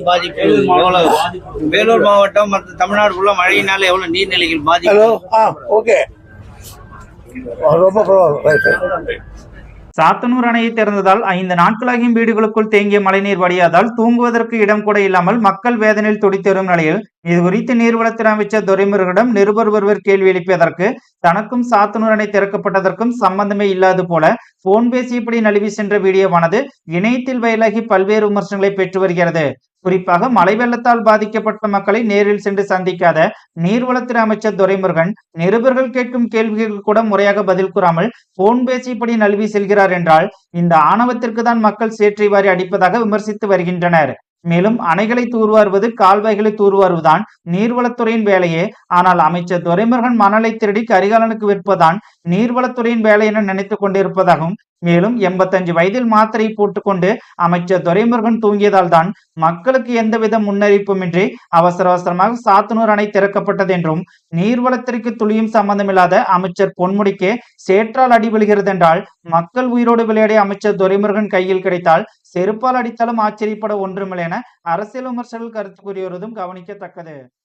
பாதிப்பு எவ்வளவு வேலூர் மாவட்டம் மற்ற தமிழ்நாடு ஃபுல்லா மழையினால எவ்வளவு நீர்நிலைகள் பாதிப்பு ஹலோ ஆ ஓகே. ரொம்ப சாத்தனூர் அணையை திறந்ததால் ஐந்து நாட்களாகியும் வீடுகளுக்குள் தேங்கிய மழைநீர் வடியாதால் தூங்குவதற்கு இடம் கூட இல்லாமல் மக்கள் வேதனையில் துடித்தரும் நிலையில் இது குறித்து நீர்வளத்துறை அமைச்சர் துரைமுருகனிடம் நிருபர் ஒருவர் கேள்வி எழுப்பியதற்கு தனக்கும் சாத்தனூர் அணை திறக்கப்பட்டதற்கும் சம்பந்தமே இல்லாது போல போன் பேசியபடி நழுவி சென்ற வீடியோவானது இணையத்தில் வயலாகி பல்வேறு விமர்சனங்களை பெற்று வருகிறது. குறிப்பாக மழை வெள்ளத்தால் பாதிக்கப்பட்ட மக்களை நேரில் சென்று சந்திக்காத நீர்வளத்துறை அமைச்சர் துரைமுருகன் நிருபர்கள் கேட்கும் கேள்விகளுக்கு கூட முறையாக பதில் கூறாமல் போன் பேசியபடி நழுவி செல்கிறார் என்றால் இந்த ஆணவத்திற்கு தான் மக்கள் சேற்றை வாரி அடிப்பதாக விமர்சித்து வருகின்றனர். மேலும் அணைகளை தூர்வாருவது கால்வாய்களை தூர்வாருவதுதான் நீர்வளத்துறையின் வேலையே. ஆனால் அமைச்சர் துரைமுருகன் மணலை திருடி கரிகாலனுக்கு விற்பதான் நீர்வளத்துறையின் வேலை என நினைத்துக் கொண்டிருப்பதாகவும் மேலும் எண்பத்தஞ்சு வயதில் மாத்திரை போட்டுக்கொண்டு அமைச்சர் துரைமுருகன் தூங்கியதால் தான் மக்களுக்கு எந்தவித முன்னறிப்புமின்றி அவசர அவசரமாக சாத்தனூர் அணை திறக்கப்பட்டது என்றும் நீர்வளத்திற்கு துளியும் சம்பந்தமில்லாத அமைச்சர் பொன்முடிக்கே சேற்றால் அடி விழுகிறது என்றால் மக்கள் உயிரோடு விளையாடிய அமைச்சர் துரைமுருகன் கையில் கிடைத்தால் செருப்பால் அடித்தாலும் ஆச்சரியப்பட ஒன்றுமில்லை என அரசியல் விமர்சகர்கள் கருத்து கூறி கவனிக்கத்தக்கது.